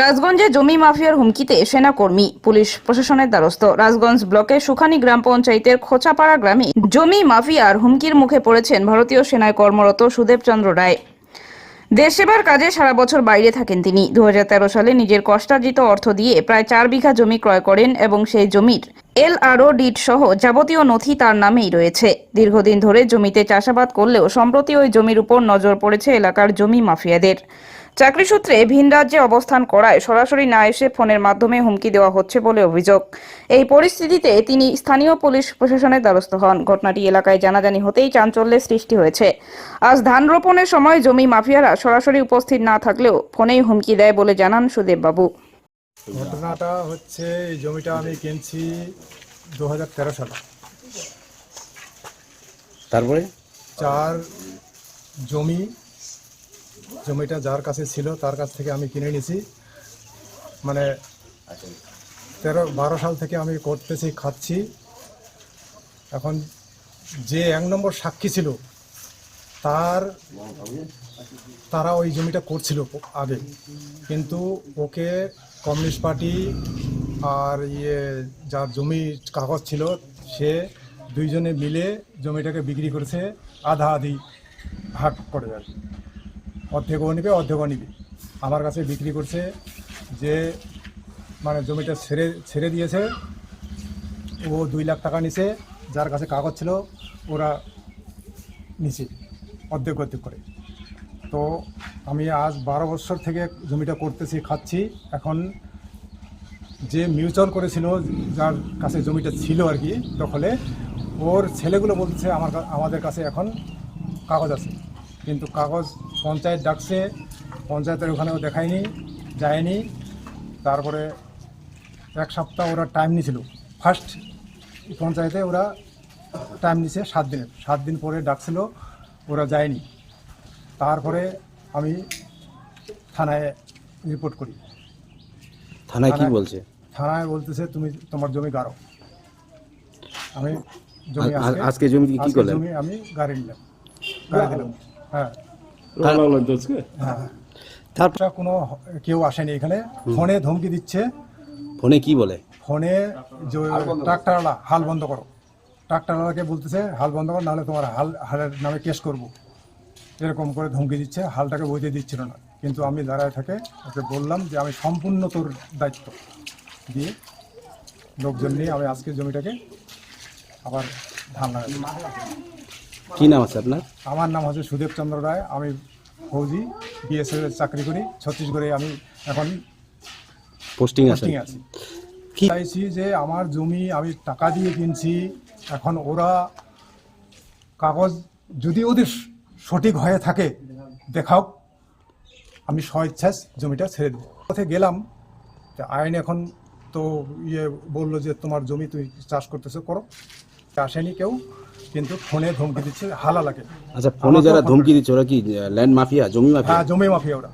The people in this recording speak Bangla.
রাজগঞ্জে জমি মাফিয়ার হুমকিতে সেনাকর্মী, পুলিশ প্রশাসনের দ্বারস্থ। রাজগঞ্জ ব্লকের সুখানি গ্রাম পঞ্চায়েতের খোঁচাপাড়া গ্রামে জমি মাফিয়ার হুমকির মুখে পড়েছেন ভারতীয় সেনায় কর্মরত সুদেবচন্দ্র রায়। দেশ সেবার কাজে সারা বছর বাইরে থাকেন তিনি। দুহাজার তেরো সালে নিজের কষ্টার্জিত অর্থ দিয়ে প্রায় চার বিঘা জমি ক্রয় করেন এবং সেই জমির এল আরও ডিট সহ যাবতীয় নথি তার নামেই রয়েছে। দীর্ঘদিন ধরে জমিতে চাষাবাদ করলেও সম্প্রতি ওই জমির উপর নজর পড়েছে এলাকার জমি মাফিয়াদের। চাকরি সূত্রে ভিন রাজ্যে অবস্থান করায় সরাসরি না এসে ফোনের মাধ্যমে হুমকি দেওয়া হচ্ছে বলে অভিযোগ। এই পরিস্থিতিতে তিনি স্থানীয় পুলিশ প্রশাসনের দ্বারস্থ হন। ঘটনাটি এলাকায় জানাজানি হতেই চাঞ্চল্যের সৃষ্টি হয়েছে। আজ ধান রোপণের সময় জমি মাফিয়ারা সরাসরি উপস্থিত না থাকলেও ফোনেই হুমকি দেয় বলে জানান সুদেব বাবু ঘটনাটা হচ্ছে এই জমিটা আমি কিনছি দু হাজার তেরো সালে। তারপরে? চার জমি জমিটা যার কাছে ছিল, তার কাছ থেকে আমি কিনে নিছি। মানে তেরো, বারো সাল থেকে আমি করতেছি, খাচ্ছি। এখন যে এক নম্বর সাক্ষী ছিল, তার, তারা ওই জমিটা করছিল আগে। কিন্তু ওকে কমিউনিস্ট পার্টি আর ইয়ে যার জমি কাগজ ছিল, সে দুইজনে মিলে জমিটাকে বিক্রি করেছে, আধা আধি ভাগ করে আর কি। অর্ধেক ও নিবে, অর্ধেক নিবে। আমার কাছে বিক্রি করছে যে মানে জমিটা ছেড়ে ছেড়ে দিয়েছে। ও দুই লাখ টাকা নিছে, যার কাছে কাগজ ছিল, ওরা নিছে, অর্ধেক অর্ধেক করে। তো আমি আজ বারো বছর থেকে জমিটা করতেছি, খাচ্ছি। এখন যে মিউচুয়াল করেছিল, যার কাছে জমিটা ছিল আর কি, দখলে, ওর ছেলেগুলো বলছে আমার আমাদের কাছে এখন কাগজ আছে। কিন্তু কাগজ পঞ্চায়েত ডাকছে পঞ্চায়েতের ওখানেও দেখায়নি যায়নি। তারপরে এক সপ্তাহ ওরা টাইম নিয়েছিল ফার্স্ট পঞ্চায়েতে ওরা টাইম নিছে সাত দিনের। সাত দিন পরে ডাকছিল ওরা যায়নি। তারপরে আমি থানায় রিপোর্ট করি। থানায় কি বলছে? থানায় বলতেছে তুমি তোমার জমি গাড়ো। আমি জমি আজকে- জমি কি করলেন? জমি আমি গাড়ি নিলাম। গাড়ি দিলাম। হ্যাঁ। তারপর কোনো কেউ আসেনি এখানে? ফোনে ধমকি দিচ্ছে। ফোনে কি বলে? ফোনে যে ট্রাক্টারওয়ালা হাল বন্ধ করো। ট্রাক্টারওয়ালাকে বলতেছে হাল বন্ধ করো নাহলে তোমার হাল হালের নামে কেস করব। এরকম করে ধমকি দিচ্ছে হালটাকে বইতে দিচ্ছিল না। কিন্তু আমি দাঁড়ায় থাকে ওকে বললাম যে আমি সম্পূর্ণ তোর দায়িত্ব। দিয়ে লোকজন নিয়ে আমি আজকে জমিটাকে আবার ধান লাগাচ্ছি। কি নাম আছে আপনার? আমার নাম হচ্ছে সুদেব চন্দ্র রায়। আমি ফৌজি বিএসএফ এর চাকরি করি। ছত্তিশগড়ে আমি এখন পোস্টিং পোস্টিং আছি। কি চাইছি যে আমার জমি আমি টাকা দিয়ে কিনছি। এখন ওরা কাগজ যদি ওদের সঠিক হয়ে থাকে দেখাও। আমি স্বইচ্ছা জমিটা ছেড়ে দেবো। পথে গেলাম আইন এখন তো ইয়ে বলল যে তোমার জমি তুই চাষ করতেছো করো। আসেনি কেউ। কিন্তু ফোনে ধমকি দিচ্ছে হালা লাগে। আচ্ছা ফোনে যারা ধমকি দিচ্ছে ওরা কি ল্যান্ড মাফিয়া জমি মাফিয়া? হ্যাঁ জমি মাফিয়া ওরা।